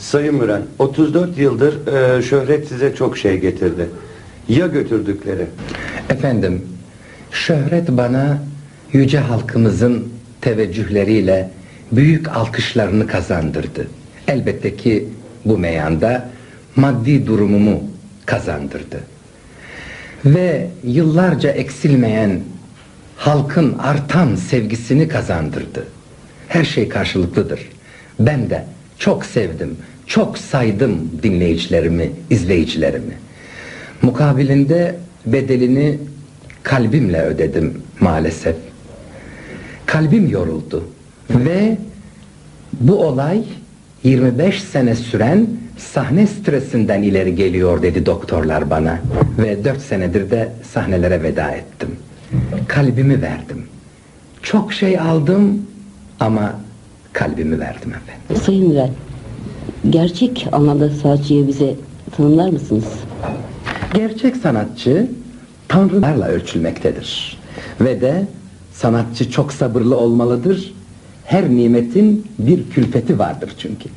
Sayın Müren, 34 yıldır e, şöhret size çok şey getirdi. Ya götürdükleri? Efendim, şöhret bana yüce halkımızın teveccühleriyle büyük alkışlarını kazandırdı. Elbette ki bu meyanda maddi durumumu kazandırdı. Ve yıllarca eksilmeyen halkın artan sevgisini kazandırdı. Her şey karşılıklıdır. Ben de çok sevdim, çok saydım dinleyicilerimi, izleyicilerimi. Mukabilinde bedelini kalbimle ödedim maalesef. Kalbim yoruldu ve bu olay 25 sene süren sahne stresinden ileri geliyor dedi doktorlar bana ve 4 senedir de sahnelere veda ettim. Kalbimi verdim. Çok şey aldım ama kalbimi verdim efendim. Sayın Müren, gerçek anlamda sanatçıyı bize tanımlar mısınız? Gerçek sanatçı tanrılarla ölçülmektedir. Ve de sanatçı çok sabırlı olmalıdır. Her nimetin bir külfeti vardır çünkü.